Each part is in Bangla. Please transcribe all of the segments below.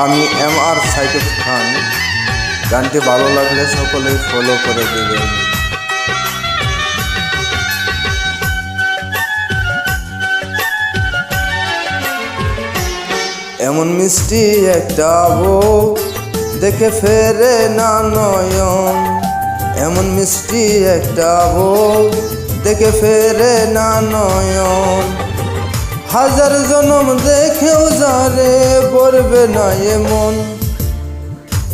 আমি এম আর সাইকেব খান। গানটি ভালো লাগলে সকলেই ফলো করে দেবেন। এমন মিষ্টি একটা বউ দেখে ফেরে না নয়ন। এমন মিষ্টি একটা বউ দেখে ফেরে না নয়ন। হাজার জনম দেখেও যারে পড়বে না এমন।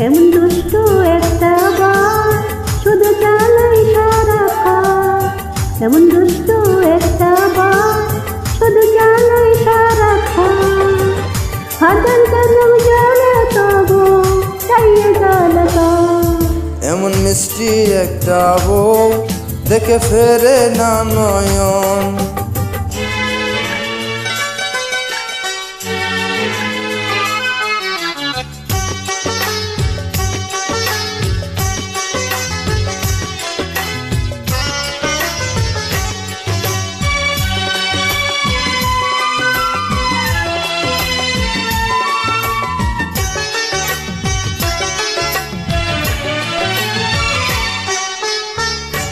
এমন দুষ্ট একটা বার শুধু চালাই সারা এমন দুষ্ট একটা বার শুধু চালাই সারা হাজার কদম জলে তবু চাইয়ে জ্বালাতা এমন মিষ্টি একটা বউ দেখে ফেরে না নয়ন।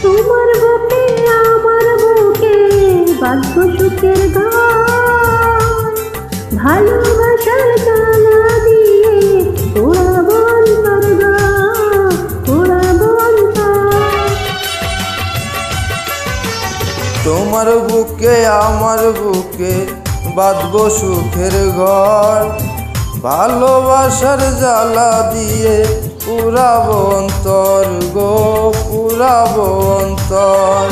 তোমার বুকে, আমার বুকে বাধ্য সুখের ভালোবাসার জানা দিয়ে তোমার বুকে, আমার বুকে বাঁধব সুখের ঘর। ভালোবাসার জ্বালা দিয়ে পুরাব অন্তর গো পুরাব অন্তর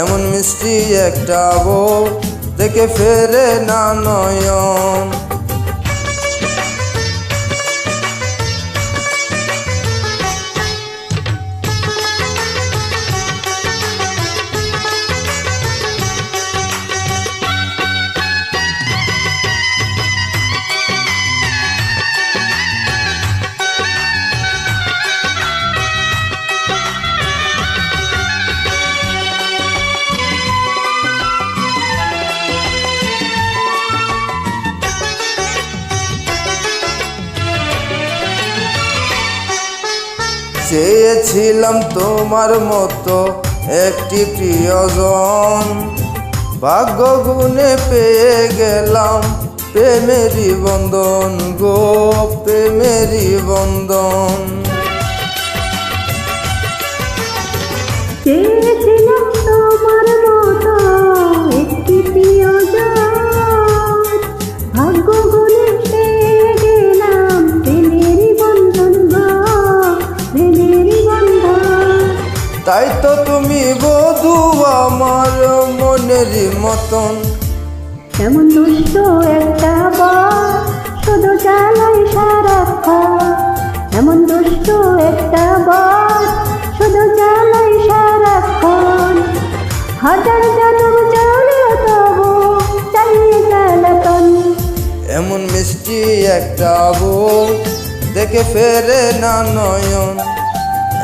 এমন মিষ্টি একটা বউ দেখে ফেরে না নয়ন। চেয়েছিলাম তোমার মতো একটি প্রিয়জন। ভাগ্য গুণে পেয়ে গেলাম প্রেমেরই বন্ধন গো, প্রেমেরই বন্ধন। চেয়েছিলাম তাই তো তুমি বধু আমার মনেরই মতন। এমন দুষ্ট একটা বর শুধু চালাই সারাক্ষণ এমন দুষ্ট একটা বর শুধু চালাই সারাক্ষণ হাজার জনম চলে তবু চালিয়ে জ্বালাতন এমন মিষ্টি একটা বউ দেখে ফেরে না নয়ন।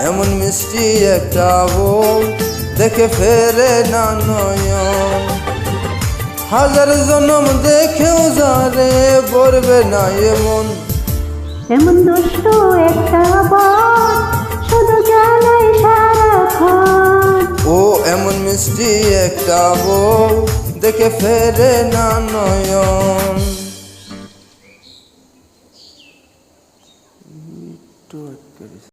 এমন মিষ্টি একটা বউ দেখে ফেরে না নয়ন। হাজার জনম দেখেও যারে পড়বে না এমন এমন দুষ্ট একটা শুধু চালাই সারাক্ষণ। ও এমন মিষ্টি একটা বউ দেখে ফেরে না নয়ন।